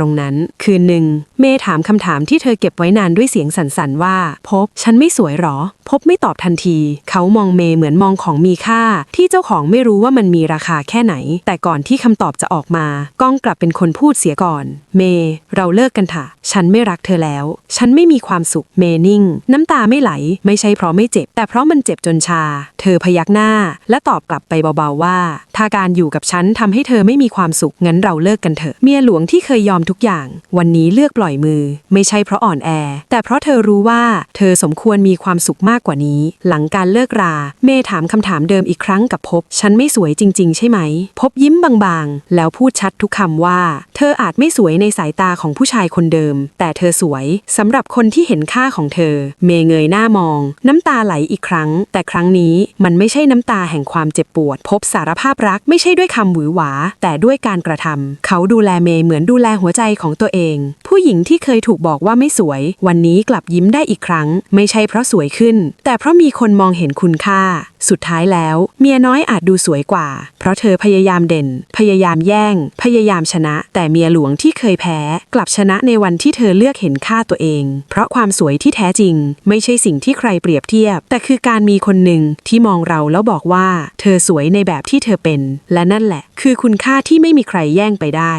ตรงนั้น คืนหนึ่ง เมย์ถามคำถามที่เธอเก็บไว้นานด้วยเสียงสั่นๆว่า พบ ฉันไม่สวยหรอ พบไม่ตอบทันที เขามองเมย์เหมือนมองของมีค่า ที่เจ้าของไม่รู้ว่ามันมีราคาแค่ไหน แต่ก่อนที่คำตอบจะออกมา ก้องกลับเป็นคนพูดเสียก่อน เมย์เราเลิกกันเถอะฉันไม่รักเธอแล้ว ฉันไม่มีความสุขเมย์นิ่ง น้ำตาไม่ไหล ไม่ใช่เพราะไม่เจ็บ แต่เพราะมันเจ็บจนชา เธอพยักหน้า และตอบกลับไปเบาๆว่า ถ้าการอยู่กับฉันทำให้เธอไม่มีความสุขงั้นเราเลิกกันเถอะเมียหลวงที่เคยยอมทุกอย่าง วันนี้เลือกปล่อยมือ ไม่ใช่เพราะอ่อนแอ แต่เพราะเธอรู้ว่าเธอสมควรมีความสุขมากกว่านี้ หลังการเลิกรา เมย์ถามคำถามเดิมอีกครั้งกับพบ ฉันไม่สวยจริง ๆ ใช่ไหม พบยิ้มบางๆ แล้วพูดชัดทุกคำว่า เธออาจไม่สวยในสายตาของผู้ชายคนเดิม แต่เธอสวยสำหรับคนที่เห็นค่าของเธอ เมย์เงยหน้ามอง น้ำตาไหลอีกครั้ง แต่ครั้งนี้มันไม่ใช่น้ำตาแห่งความเจ็บปวด พบสารภาพรักไม่ใช่ด้วยคำหวือหวา แต่ด้วยการกระทำเขาดูแลเมย์เหมือนดูแลหัวใจใจของตัวเอง ผู้หญิงที่เคยถูกบอกว่าไม่สวย วันนี้กลับยิ้มได้อีกครั้ง ไม่ใช่เพราะสวยขึ้น แต่เพราะมีคนมองเห็นคุณค่า สุดท้ายแล้ว เมียน้อยอาจดูสวยกว่า เพราะเธอพยายามเด่น พยายามแย่ง พยายามชนะ แต่เมียหลวงที่เคยแพ้ กลับชนะในวันที่เธอเลือกเห็นค่าตัวเอง เพราะความสวยที่แท้จริง ไม่ใช่สิ่งที่ใครเปรียบเทียบ แต่คือการมีคนหนึ่งที่มองเราแล้วบอกว่า เธอสวยในแบบที่เธอเป็น และนั่นแหละ คือคุณค่าที่ไม่มีใครแย่งไปได้